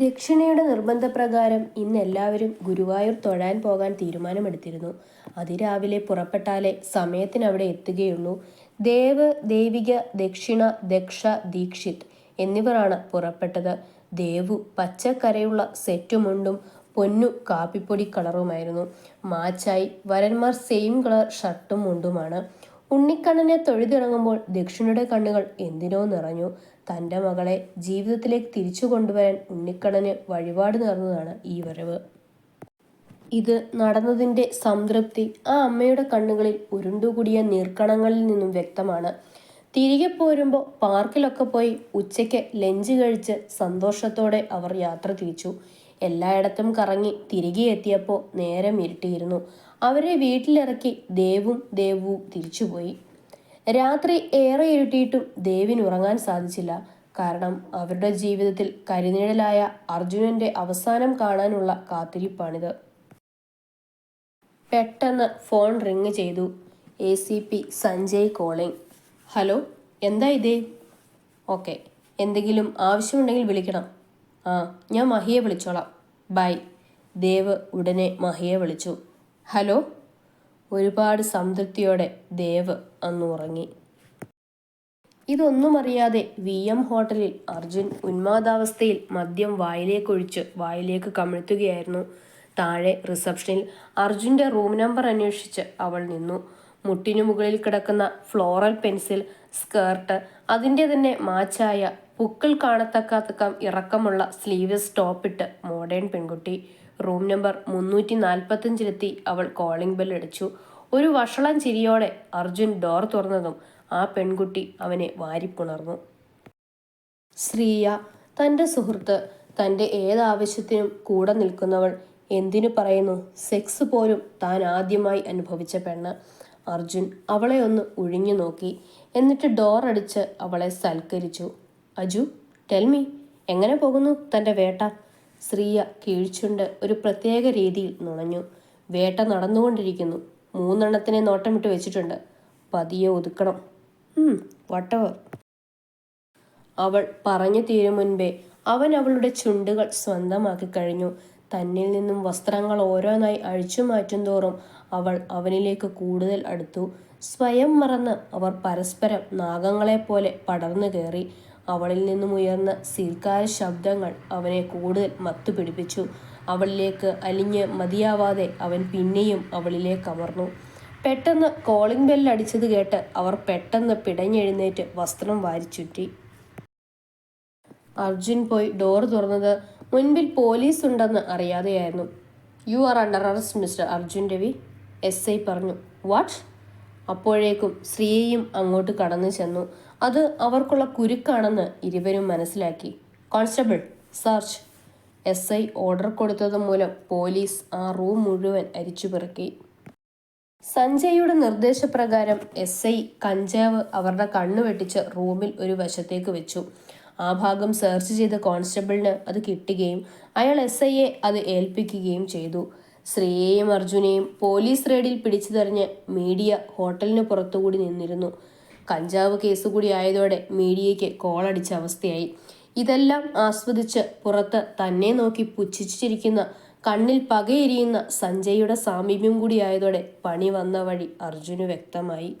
ദക്ഷിണയുടെ നിർബന്ധപ്രകാരം ഇന്ന് എല്ലാവരും ഗുരുവായൂർ തൊഴാൻ പോകാൻ തീരുമാനമെടുത്തിരുന്നു. അതിരാവിലെ പുറപ്പെട്ടാലേ സമയത്തിന് അവിടെ എത്തുകയുള്ളൂ. ദേവ് ദേവിക ദക്ഷിണ ദക്ഷ ദീക്ഷിത് എന്നിവരാണ് പുറപ്പെട്ടത്. ദേവു പച്ചക്കരയുള്ള സെറ്റുമുണ്ടും പൊന്നു കാപ്പിപ്പൊടി കളറുമായിരുന്നു. മാച്ചായി വരന്മാർ സെയിം കളർ ഷർട്ടും മുണ്ടുമാണ്. ഉണ്ണിക്കണ്ണനെ തൊഴുതിറങ്ങുമ്പോൾ ദക്ഷിണയുടെ കണ്ണുകൾ എന്തിനോ നിറഞ്ഞു. തന്റെ മകളെ ജീവിതത്തിലേക്ക് തിരിച്ചു കൊണ്ടുവരാൻ ഉണ്ണിക്കണ്ണന് വഴിപാട് നേർന്നതാണ് ഈ വരവ്. ഇത് നടന്നതിന്റെ സംതൃപ്തി ആ അമ്മയുടെ കണ്ണുകളിൽ ഉരുണ്ടുകൂടിയ നീർക്കണങ്ങളിൽ നിന്നും വ്യക്തമാണ്. തിരികെ പോരുമ്പോൾ പാർക്കിലൊക്കെ പോയി ഉച്ചയ്ക്ക് ലഞ്ച് കഴിച്ച് സന്തോഷത്തോടെ അവർ യാത്ര തിരിച്ചു. എല്ലായിടത്തും കറങ്ങി തിരികെ എത്തിയപ്പോൾ നേരം ഇരുട്ടിയിരുന്നു. അവരെ വീട്ടിലിറക്കി ദേവും ദേവും തിരിച്ചുപോയി. രാത്രി ഏറെ ഇരുട്ടിയിട്ടും ദേവിന് ഉറങ്ങാൻ സാധിച്ചില്ല. കാരണം അവരുടെ ജീവിതത്തിൽ കരിനിഴലായ അർജുനന്റെ അവസാനം കാണാനുള്ള കാത്തിരിപ്പാണിത്. പെട്ടെന്ന് ഫോൺ റിങ് ചെയ്തു. A C P Sanjay calling. Hello എന്താ ഇതേ? ഓക്കെ എന്തെങ്കിലും ആവശ്യമുണ്ടെങ്കിൽ വിളിക്കണം. ആ ഞാൻ മഹിയെ വിളിച്ചോളാം. ബൈ. ദേവ് ഉടനെ മഹിയെ വിളിച്ചു. ഹലോ? ഒരുപാട് സംതൃപ്തിയോടെ ദേവ് അന്ന് ഉറങ്ങി. ഇതൊന്നും അറിയാതെ വി എം ഹോട്ടലിൽ അർജുൻ ഉന്മാദാവസ്ഥയിൽ മദ്യം വായിലേക്കൊഴിച്ച് വായിലേക്ക് കമിഴ്ത്തുകയായിരുന്നു. താഴെ റിസപ്ഷനിൽ അർജുന്റെ റൂം നമ്പർ അന്വേഷിച്ച് അവൾ നിന്നു. മുട്ടിനു മുകളിൽ കിടക്കുന്ന ഫ്ലോറൽ പെൻസിൽ സ്കേർട്ട് അതിന്റെ തന്നെ മാച്ചായ പുക്കൾ കാണത്തക്കാത്തക്കം ഇറക്കമുള്ള സ്ലീവ്ലെസ് ടോപ്പിട്ട് മോഡേൺ പെൺകുട്ടി. റൂം നമ്പർ മുന്നൂറ്റി നാൽപ്പത്തഞ്ചിലെത്തി അവൾ കോളിംഗ് ബെൽ അടിച്ചു. ഒരു വഷളം ചിരിയോടെ അർജുൻ ഡോർ തുറന്നതും ആ പെൺകുട്ടി അവനെ വാരിപ്പുണർന്നു. ശ്രീയ തന്റെ സുഹൃത്ത് തന്റെ ഏതാവശ്യത്തിനും കൂടെ നിൽക്കുന്നവൾ എന്തിനു പറയുന്നു? സെക്സ് പോലും താൻ ആദ്യമായി അനുഭവിച്ച പെണ്ണ്. അർജുൻ അവളെ ഒന്ന് ഒഴിഞ്ഞു നോക്കി. എന്നിട്ട് ഡോർ അടിച്ച് അവളെ സൽക്കരിച്ചു. അജു ടെൽമി എങ്ങനെ പോകുന്നു തന്റെ വേട്ട? ശ്രീയ കീഴ്ച്ചുണ്ട് ഒരു പ്രത്യേക രീതിയിൽ നുണഞ്ഞു. വേട്ട നടന്നുകൊണ്ടിരിക്കുന്നു. മൂന്നെണ്ണത്തിനെ നോട്ടമിട്ട് വെച്ചിട്ടുണ്ട്. പതിയെ ഒതുക്കണം. വട്ടവർ അവൾ പറഞ്ഞു തീരും മുൻപേ അവൻ അവളുടെ ചുണ്ടുകൾ സ്വന്തമാക്കി കഴിഞ്ഞു. തന്നിൽ നിന്നും വസ്ത്രങ്ങൾ ഓരോന്നായി അഴിച്ചു മാറ്റും തോറും അവൾ അവനിലേക്ക് കൂടുതൽ അടുത്തു. സ്വയം മറന്ന് അവർ പരസ്പരം നാഗങ്ങളെപ്പോലെ പടർന്നു കയറി. അവളിൽ നിന്നും ഉയർന്ന സീർക്കാര ശബ്ദങ്ങൾ അവനെ കൂടുതൽ മത്തുപിടിപ്പിച്ചു അവളിലേക്ക് അലിഞ്ഞ് മതിയാവാതെ അവൻ പിന്നെയും അവളിലേക്ക് അമർന്നു. പെട്ടെന്ന് കോളിംഗ് ബെല്ല് അടിച്ചത് കേട്ട് അവർ പെട്ടെന്ന് പിടഞ്ഞെഴുന്നേറ്റ് വസ്ത്രം വാരിച്ചുറ്റി. അർജുൻ പോയി ഡോർ തുറന്നത് മുൻപിൽ പോലീസ് ഉണ്ടെന്ന് അറിയാതെയായിരുന്നു. You are under arrest mister Arjun Ravi S I പറഞ്ഞു വാട്ട്? അപ്പോഴേക്കും സ്ത്രീയെയും അങ്ങോട്ട് കടന്നു ചെന്നു. അത് അവർക്കുള്ള കുരുക്കാണെന്ന് ഇരുവരും മനസ്സിലാക്കി. Constable search S I order കൊടുത്തത് മൂലം പോലീസ് ആ റൂം മുഴുവൻ അരിച്ചുപെറുക്കി സഞ്ജയുടെ നിർദ്ദേശപ്രകാരം എസ് ഐ കഞ്ചാവ് അവരുടെ കണ്ണു വെട്ടിച്ച് റൂമിൽ ഒരു വശത്തേക്ക് വെച്ചു. ആ ഭാഗം സെർച്ച് ചെയ്ത കോൺസ്റ്റബിളിന് അത് കിട്ടുകയും അയാൾ എസ് ഐയെ അത് ഏൽപ്പിക്കുകയും ചെയ്തു. ശ്രീയെയും അർജുനെയും പോലീസ് റെയ്ഡിൽ പിടിച്ചു തെറിഞ്ഞ് മീഡിയ ഹോട്ടലിന് പുറത്തുകൂടി നിന്നിരുന്നു. കഞ്ചാവ് കേസ് കൂടി ആയതോടെ മീഡിയയ്ക്ക് കോളടിച്ച അവസ്ഥയായി. ഇതെല്ലാം ആസ്വദിച്ച് പുറത്ത് തന്നെ നോക്കി പുച്ഛിച്ചിരിക്കുന്ന കണ്ണിൽ പകയെരിയുന്ന സഞ്ജയുടെ സാമീപ്യം കൂടിയായതോടെ പണി വന്ന വഴി അർജുന് വ്യക്തമായി.